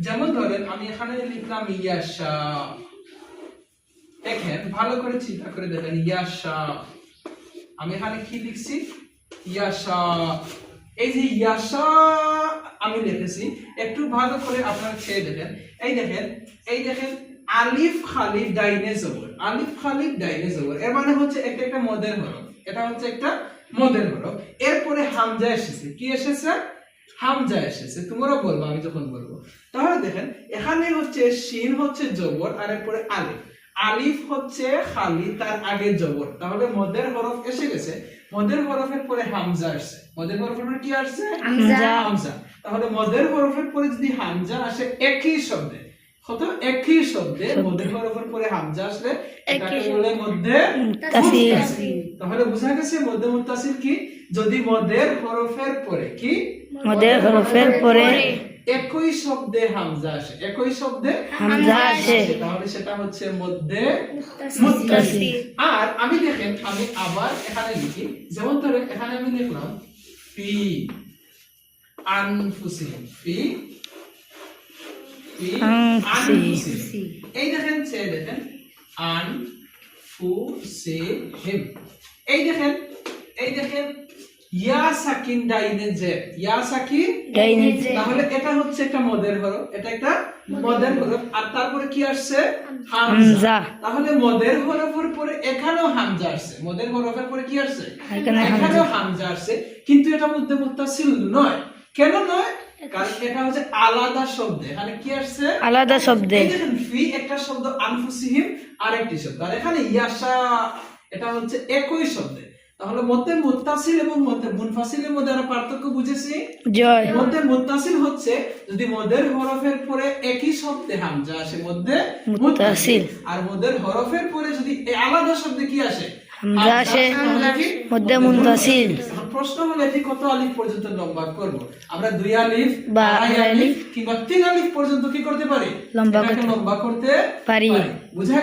যেমন ধরেন, আমি এখানে লিখলাম ইয়াশা। দেখেন, ভালো করে চিন্তা করে দেখেন, ইয়াশা। আমি এখানে কি লিখছি? ইয়াশা। এই যে ইয়াশা আমি লিখেছি, একটু ভালো করে আপনারা খেয়ে দেখেন। এই দেখেন এই দেখেন, আলিফ খালিফ ডাইনে জবর। আলিফ খালিফ ডাইনে জবর। এর মানে হচ্ছে একটা একটা মদের হরফ। এটা হচ্ছে একটা মদের হরফ। এরপরে হামজা এসেছে। কি এসেছে? হামজা এসেছে তোমরা বলব আমি যখন বলব। তাহলে দেখেন এখানে হচ্ছে শিন হচ্ছে জবর আর এরপরে আলিফ। আলিফ হচ্ছে খালি তার আগে জবর তাহলে মদের হরফ এসে গেছে। মদের হরফের পরে হামজা আসছে। মদের হরফের পরে কি আসছে? হামজা। তাহলে মদের হরফের পরে যদি হামজা আসে একই শব্দে। কত? একই শব্দে মদের হরফের পরে হামজা আসলে এটাকে বলে মধ্যে। তাহলে বোঝা গেছে মধ্যে মুত্তাসিল কি? যদি মদের হরফের পরে কি? মদের হরফের পরে একই শব্দে হামজা আসে। একই শব্দে হামজা আসে। তাহলে সেটা হচ্ছে মধ্যে। আর আমি দেখেন আমি আবার এখানে লিখি। যেমন ধরে এখানে আমি লিখলাম ফি আনফুসিহিম। ফি ফি আনফুসিহিম। এই দেখেন সে দেখেন আন ফু সে হিম এই দেখেন এই দেখেন ইয়া সাকিন ডাইনে যে ইয়া সাকিন? ডাইনে যে। তাহলে এটা হচ্ছে একটা মদের হরফ এটা একটা মদের হরফ। আর তারপরে কি আসছে? হামজা। তাহলে মদের হরফের পরে এখানেও হামজা আসছে। মদের হরফের পরে কি আসছে? এখানেও হামজা। আসছে। কিন্তু এটা মধ্যে মুত্তাসিল নয়। কেন নয়? কারণ এটা হচ্ছে আলাদা শব্দ। এখানে কি আসছে? আলাদা শব্দে। দেখেন ফি একটা শব্দ আনফুসিহিম আরেকটি শব্দ। আর এখানে ইয়াশা এটা হচ্ছে একই শব্দে। তাহলে মধ্যে মুত্তাসিল এবং মধ্যে মুনফাসিলের মধ্যে আমরা পার্থক্য বুঝেছি? জয়। মধ্যে মুত্তাসিল হচ্ছে যদি মদের হরফের পরে একই শব্দে হামজা আসে মধ্যে মুত্তাসিল। আর মদের হরফের পরে যদি আলাদা শব্দে কি আসে? হামজা আসে মধ্যে মুনফাসিল। প্রশ্ন হলো এটি কত আলিফ পর্যন্ত লম্বা করব? আমরা দুই আলিফ বা আড়াই আলিফ কিংবা তিন আলিফ পর্যন্ত কি করতে পারি? লম্বা করতে পারি। বুঝা